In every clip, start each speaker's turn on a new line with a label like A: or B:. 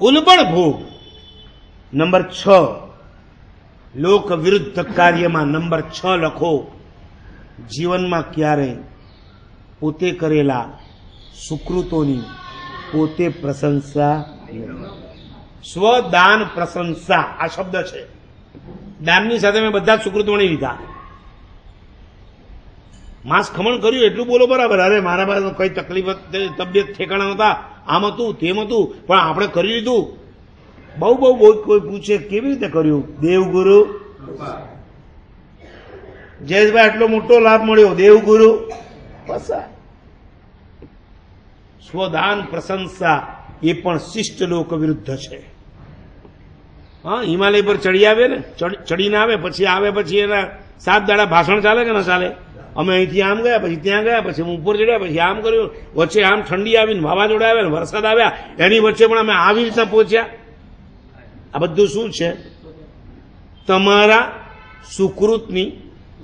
A: ઉલબણ ભોગ. નંબર છ. લોક વિરુદ્ધ કાર્યમાં નંબર છ લખો. જીવનમાં ક્યારેય પોતે કરેલા સુકૃતોની પોતે પ્રશંસા સ્વદાન પ્રશંસા, આ શબ્દ છે. દાનની સાથે મેં બધા જ સુકૃત વણી લીધા. માંસ ખમણ કર્યું, એટલું બોલો બરાબર. અરે, મારા પાસે કઈ તકલીફ તબિયત ઠેકાણા નહોતા. આમ હતું તેમ હતું પણ આપણે કરી લીધું. બહુ બહુ બહુ કોઈ પૂછે કેવી રીતે કર્યું? દેવગુરુ. જયેશભાઈ આટલો મોટો લાભ મળ્યો, દેવગુરુ. સ્વદાન, પ્રશંસા, એ પણ શિષ્ટ લોક વિરુદ્ધ છે. હા, હિમાલય પર ચડી આવે ને ચડીને આવે, પછી આવે, પછી એના સાત દાડા ભાષણ ચાલે કે ના ચાલે? અમે અહીંથી આમ ગયા પછી ત્યાં ગયા પછી ઉપર ચડ્યા પછી આમ કર્યું. વચ્ચે આમ ઠંડી આવીને વાવાઝોડા આવ્યા ને વરસાદ આવ્યા. એની વચ્ચે પણ અમે આવી રીતના પહોંચ્યા. આ બધું શું છે? તમારા સુકૃતની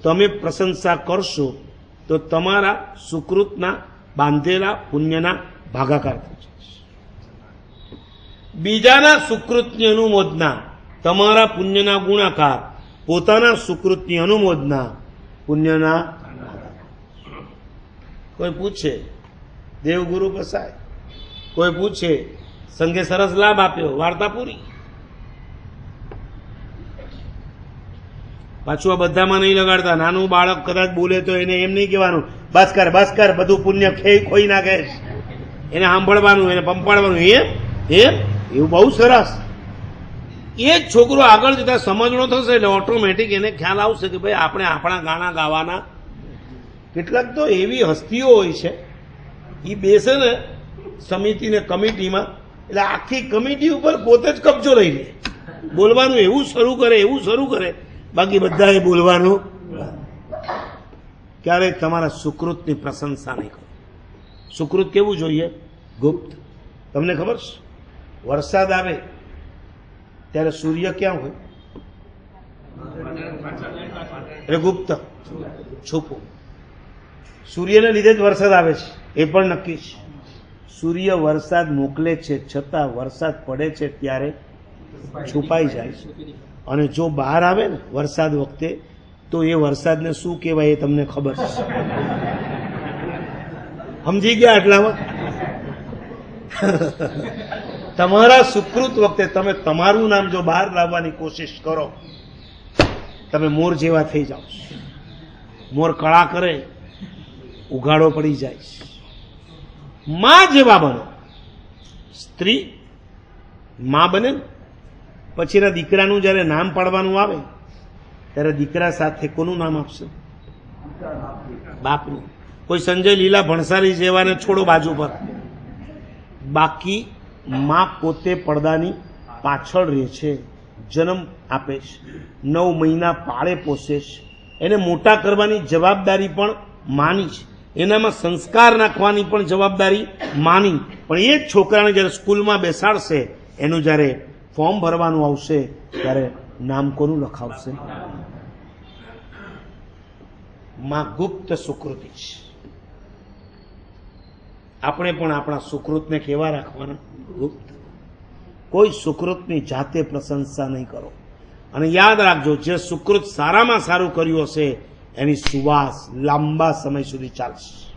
A: તમે પ્રશંસા કરશો તો તમારા સુકૃતના બાંધેલા પુણ્યના ભાગાકાર થશે બીજાના સુકૃતની અનુમોદના, તમારા પુણ્યના ગુણાકાર, પોતાના સુકૃતની અનુમોદના પુણ્યના કોઈ પૂછે, દેવગુરુ પસાય કોઈ પૂછે સંઘે સરસ લાભ આપ્યો, વાર્તા પૂરી. પાછું આ બધામાં નહીં લગાડતા. નાનું બાળક કદાચ બોલે તો એને એમ નહીં કહેવાનું, બસ કર બસ કર, બધું પુણ્ય ખેઈ ખોઈ નાખે. છે." એને સાંભળવાનું, એને પંપાડવાનું એમ એમ એવું બહુ સરસ. એ જ છોકરો આગળ જતા સમજણો થશે એટલે ઓટોમેટિક એને ખ્યાલ આવશે કે ભાઈ આપણે આપણા ગાણા ગાવાના કેટલાક તો એવી હસ્તીઓ હોય છે એ બેસે ને સમિતિને કમિટીમાં, એટલે આખી કમિટી ઉપર પોતે જ કબજો લઈ લે. બોલવાનું એવું શરૂ કરે, એવું શરૂ કરે, બાકી બધાએ બોલવાનું ક્યારેય તમારા સુકૃતની પ્રશંસા નહીં કરો. સુકૃત કેવું જોઈએ? ગુપ્ત. તમને ખબર છે? વરસાદ આવે, ત્યારે સૂર્ય ક્યાં હોય? એટલે ગુપ્ત. છુપું. સૂર્યને લીધે જ વરસાદ આવે છે. એ પણ નક્કી છે. સૂર્ય વરસાદ મોકલે છે છતાં વરસાદ પડે છે ત્યારે છુપાઈ જાય છે. અને જો બહાર આવે ને વરસાદ વખતે, તો એ વરસાદને શું કહેવાય એ તમને ખબર છે. સમજી ગયા આટલામાં? તમારા સુકૃત વખતે તમે તમારું નામ જો બહાર લાવવાની કોશિશ કરો, તમે મોર જેવા થઈ જાઓ મોર કળા કરે ઉઘાડો પડી જાય મા જેવા બનો. સ્ત્રી, માં બને પછી એના દીકરાનું જ્યારે નામ પાડવાનું આવે, ત્યારે દીકરા સાથે કોનું નામ આપશે? બાપનું. કોઈ સંજય લીલા ભણસારી જેવાને છોડો બાજુ પર. બાકી માં પોતે પડદાની પાછળ રહે છે, જન્મ આપે છે, નવ મહિના પાળે પોષે છે. એને મોટા કરવાની જવાબદારી પણ માની છે. એનામાં સંસ્કાર નાખવાની પણ જવાબદારી માની. પણ એ જ છોકરાને જ્યારે સ્કૂલમાં બેસાડશે, એનું જ્યારે ફોર્મ ભરવાનું આવશે, ત્યારે નામ કોનું લખાવશે. માં ગુપ્ત સુકૃતિ છે. આપણે પણ આપણા સુકૃતને કેવા રાખવાના? ગુપ્ત. કોઈ સુકૃતની જાતે પ્રશંસા નહીં કરો. અને યાદ રાખજો, જે સુકૃત સારામાં સારું કર્યું હશે એની સુવાસ લાંબા સમય સુધી ચાલશે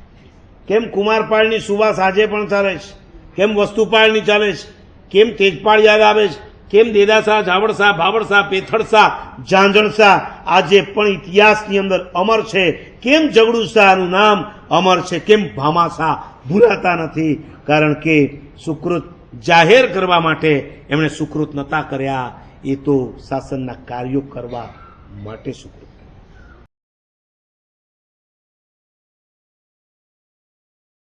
A: કેમ કુમારપાળની સુવાસ આજે પણ ચાલે છે? કેમ વસ્તુપાળની ચાલે છે? કેમ તેજપાળ યાદ આવે છે? કેમ દેદાસા જાવડસા ભાવડસા, પેથડસા, ઝાંઝણસા આજે પણ ઇતિહાસની અંદર અમર છે? કેમ જગડુસાનું નામ અમર છે? કેમ ભામાસા ભૂલાતા નથી? કારણ કે સુકૃત જાહેર કરવા માટે એમણે સુકૃત નતા કર્યા. એ તો શાસનના કાર્યો કરવા માટે સુકૃત.